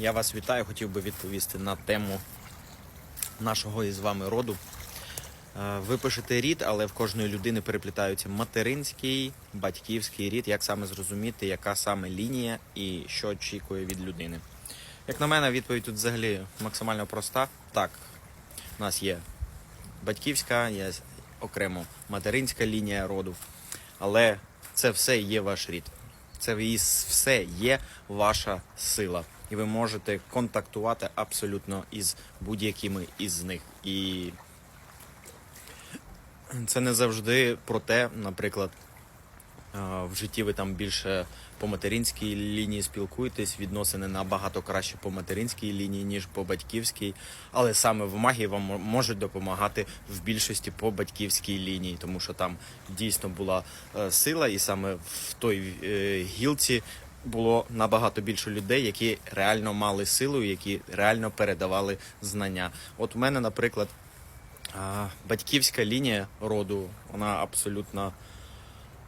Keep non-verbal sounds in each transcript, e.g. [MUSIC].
Я вас вітаю, хотів би відповісти на тему нашого із вами роду. Е, Ви пишете рід, але в кожної людини переплітаються материнський, батьківський рід. Як саме зрозуміти, яка саме лінія і що очікує від людини? Як на мене, відповідь тут взагалі максимально проста. Так, у нас є батьківська, є окремо материнська лінія роду, але це все є ваш рід. Це все є ваша сила. І ви можете контактувати абсолютно із будь-якими із них. І це не завжди про те, наприклад, в житті ви там більше по материнській лінії спілкуєтесь, відносини набагато краще по материнській лінії, ніж по батьківській. Але саме в магії вам можуть допомагати в більшості по батьківській лінії, тому що там дійсно була е, сила, і саме в той е, гілці було набагато більше людей, які реально мали силу, які реально передавали знання. От у мене, наприклад, батьківська лінія роду, вона абсолютно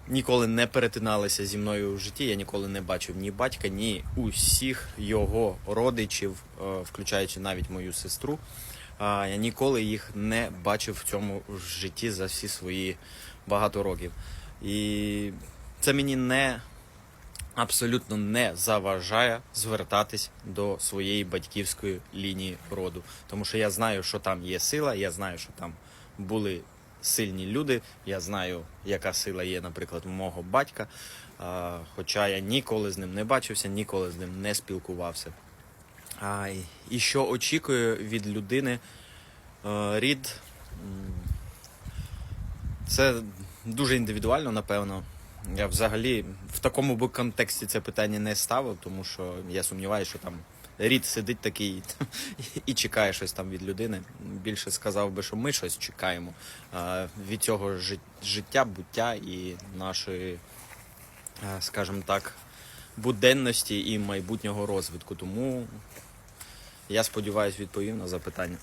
ніколи не перетиналася зі мною в житті. Я ніколи не бачив ні батька, ні усіх його родичів, е, включаючи навіть мою сестру. Я ніколи їх не бачив в цьому житті за всі свої багато років. І це мені не абсолютно не заважає звертатись до своєї батьківської лінії роду. Тому що я знаю, що там є сила, я знаю, що там були сильні люди. Я знаю, яка сила є, наприклад, у мого батька. Хоча я ніколи з ним не бачився, ніколи з ним не спілкувався. І- що очікую від людини рід? Це дуже індивідуально, напевно. Я взагалі в такому би контексті це питання не ставив, тому що я сумніваюся, що там рід сидить такий [LAUGHS] і чекає щось там від людини. Більше сказав би, що ми щось чекаємо від цього жит- життя, буття і нашої, скажімо так, буденності і майбутнього розвитку. Тому я сподіваюся, відповів на запитання.